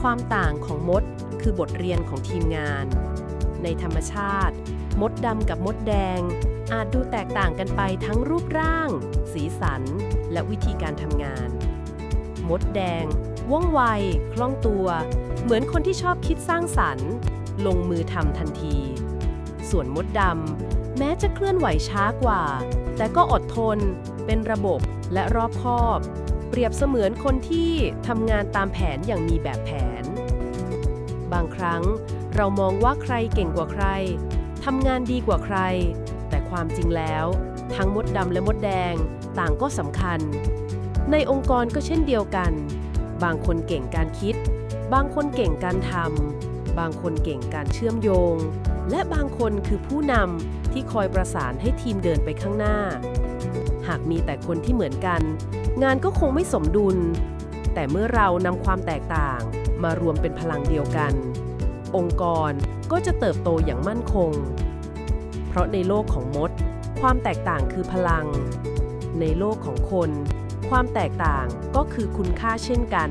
ความต่างของมดคือบทเรียนของทีมงาน ในธรรมชาติ มดดำกับมดแดง อาจดูแตกต่างกันไปทั้งรูปร่าง สีสัน และวิธีการทำงาน มดแดง ว่องไว คล่องตัว เหมือนคนที่ชอบคิดสร้างสรรค์ ลงมือทำทันที ส่วนมดดำแม้จะเคลื่อนไหวช้ากว่า แต่ก็อดทน เป็นระบบและรอบคอบ เปรียบเสมือนคนที่ทำงานตามแผนอย่างมีแบบแผน บางครั้งเรามองว่าใครเก่งกว่าใครทำงานดีกว่าใคร แต่ความจริงแล้ว ทั้งมดดำและมดแดง ต่างก็สำคัญ ในองค์กรก็เช่นเดียวกัน บางคนเก่งการคิด บางคนเก่งการทำบางคนเก่งการเชื่อมโยง และบางคนคือผู้นำที่คอยประสานให้ทีมเดินไปข้างหน้า หากมีแต่คนที่เหมือนกัน งานก็คงไม่สมดุล แต่เมื่อเรานำความแตกต่างมารวมเป็นพลังเดียวกัน องค์กรก็จะเติบโตอย่างมั่นคง เพราะในโลกของมด ความแตกต่างคือพลัง ในโลกของคน ความแตกต่างก็คือคุณค่าเช่นกัน